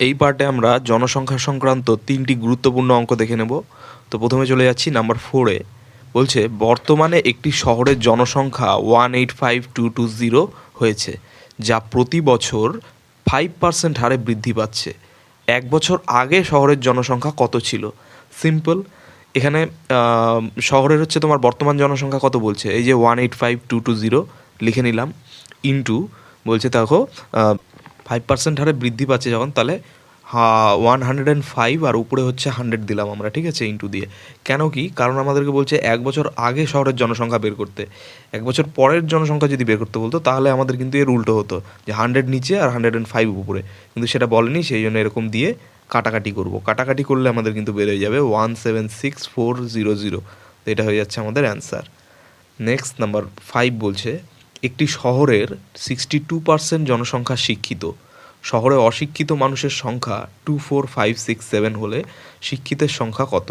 এই পার্টে আমরা জনসংখ্যা সংক্রান্ত তিনটি গুরুত্বপূর্ণ অঙ্ক দেখে নেব। তো প্রথমে চলে যাচ্ছি নাম্বার ফোরে বলছে, বর্তমানে একটি শহরের জনসংখ্যা one eight five two two zero হয়েছে, যা প্রতি বছর ফাইভ পার্সেন্ট হারে বৃদ্ধি পাচ্ছে। এক বছর আগে শহরের জনসংখ্যা কত ছিল? সিম্পল এখানে শহরের হচ্ছে তোমার বর্তমান জনসংখ্যা কত বলছে? এই যে one eight five two two zero লিখে নিলাম। ইন্টু বলছে, দেখো ফাইভ পার্সেন্ট হারে বৃদ্ধি পাচ্ছে যখন, তাহলে ওয়ান হান্ড্রেড অ্যান্ড ফাইভ আর উপরে হচ্ছে হান্ড্রেড দিলাম আমরা, ঠিক আছে ইন্টু দিয়ে। কেন কি? কারণ আমাদেরকে বলছে এক বছর আগে শহরের জনসংখ্যা বের করতে। এক বছর পরের জনসংখ্যা যদি বের করতে বলতো, তাহলে আমাদের কিন্তু এর উল্টো হতো, যে হান্ড্রেড নিচে আর হান্ড্রেড অ্যান্ড ফাইভ উপরে। কিন্তু সেটা বলেনি, সেই জন্য এরকম দিয়ে কাটাকাটি করব। কাটাকাটি করলে আমাদের কিন্তু বের হয়ে যাবে one seven six four zero zero তো এটা হয়ে যাচ্ছে আমাদের অ্যান্সার নেক্সট নাম্বার ফাইভ বলছে একটি শহরের সিক্সটি টু পার্সেন্ট জনসংখ্যা শিক্ষিত। শহরে অশিক্ষিত মানুষের সংখ্যা two four five six seven হলে শিক্ষিতের সংখ্যা কত?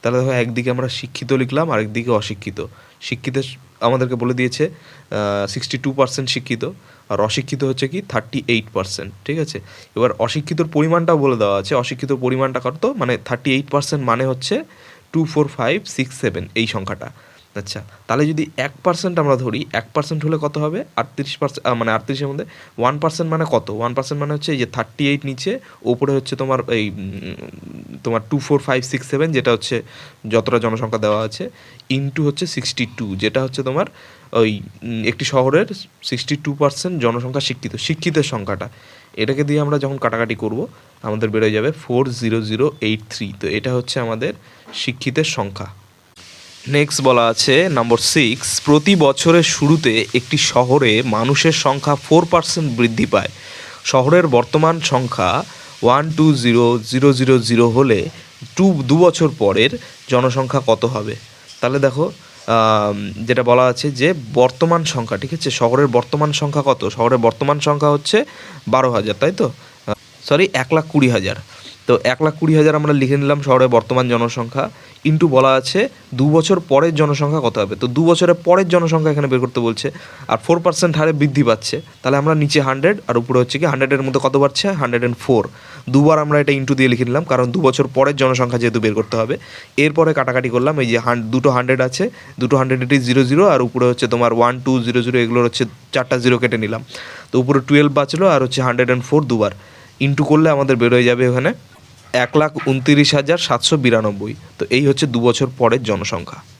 তাহলে দেখো একদিকে আমরা শিক্ষিত লিখলাম, আরেকদিকে অশিক্ষিত। শিক্ষিতের আমাদেরকে বলে দিয়েছে সিক্সটি টু পার্সেন্ট শিক্ষিত, আর অশিক্ষিত হচ্ছে কি থার্টি এইট পার্সেন্ট ঠিক আছে? এবার অশিক্ষিতর পরিমাণটাও বলে দেওয়া আছে। অশিক্ষিত পরিমাণটা কত? মানে থার্টি এইট পার্সেন্ট মানে হচ্ছে two four five six seven এই সংখ্যাটা। আচ্ছা তাহলে যদি এক পার্সেন্ট আমরা ধরি, এক পার্সেন্ট হলে কত হবে? আটত্রিশ পার্সেন্ট মানে আটত্রিশের মধ্যে ওয়ান পার্সেন্ট মানে কত? ওয়ান পার্সেন্ট মানে হচ্ছে যে থার্টি এইট নিচে, ওপরে হচ্ছে তোমার এই তোমার two four five six seven যেটা হচ্ছে যতটা জনসংখ্যা দেওয়া আছে ইন্টু হচ্ছে সিক্সটি টু যেটা হচ্ছে তোমার ওই একটি শহরের সিক্সটি টু পার্সেন্ট জনসংখ্যা শিক্ষিত, শিক্ষিতের সংখ্যাটা। এটাকে দিয়ে আমরা যখন কাটাকাটি করব, আমাদের বেড়ে যাবে four zero zero eight three তো এটা হচ্ছে আমাদের শিক্ষিতের সংখ্যা। নেক্সট বলা আছে নম্বর সিক্স প্রতি বছরের শুরুতে একটি শহরে মানুষের সংখ্যা ফোর পার্সেন্ট বৃদ্ধি পায়। শহরের বর্তমান সংখ্যা one two zero zero zero zero হলে টু, দু বছর পরের জনসংখ্যা কত হবে? তাহলে দেখো যেটা বলা আছে যে বর্তমান সংখ্যা, ঠিক আছে? শহরের বর্তমান সংখ্যা কত? শহরের বর্তমান সংখ্যা হচ্ছে বারো হাজার, তাই তো? সরি এক লাখ কুড়ি হাজার। তো এক লাখ কুড়ি হাজার আমরা লিখে নিলাম শহরের বর্তমান জনসংখ্যা। ইন্টু বলা আছে, দু বছর পরের জনসংখ্যা কত হবে? তো দু বছরের পরের জনসংখ্যা এখানে বের করতে বলছে, আর ফোর পার্সেন্ট হারে বৃদ্ধি পাচ্ছে। তাহলে আমরা নিচে হান্ড্রেড আর উপরে হচ্ছে কি হান্ড্রেডের মধ্যে কত বাড়ছে? হান্ড্রেড অ্যান্ড ফোর দুবার আমরা এটা ইন্টু দিয়ে লিখে নিলাম, কারণ দু বছর পরের জনসংখ্যা যেহেতু বের করতে হবে। এরপরে কাটাকাটি করলাম, এই যে হান দুটো হান্ড্রেড আছে, দুটো হান্ড্রেড এটি জিরো জিরো আর উপরে হচ্ছে তোমার ওয়ান টু জিরো জিরো এগুলোর হচ্ছে চারটা জিরো কেটে নিলাম। তো উপরে টুয়েলভ বাঁচলো, আর হচ্ছে হান্ড্রেড অ্যান্ড ফোর দুবার। ইন্টু করলে আমাদের বেরোয় যাবে ওখানে এক লাখ উনতিরিশ হাজার সাতশো বিরানব্বই। তো এই হচ্ছে দু বছর পরের জনসংখ্যা।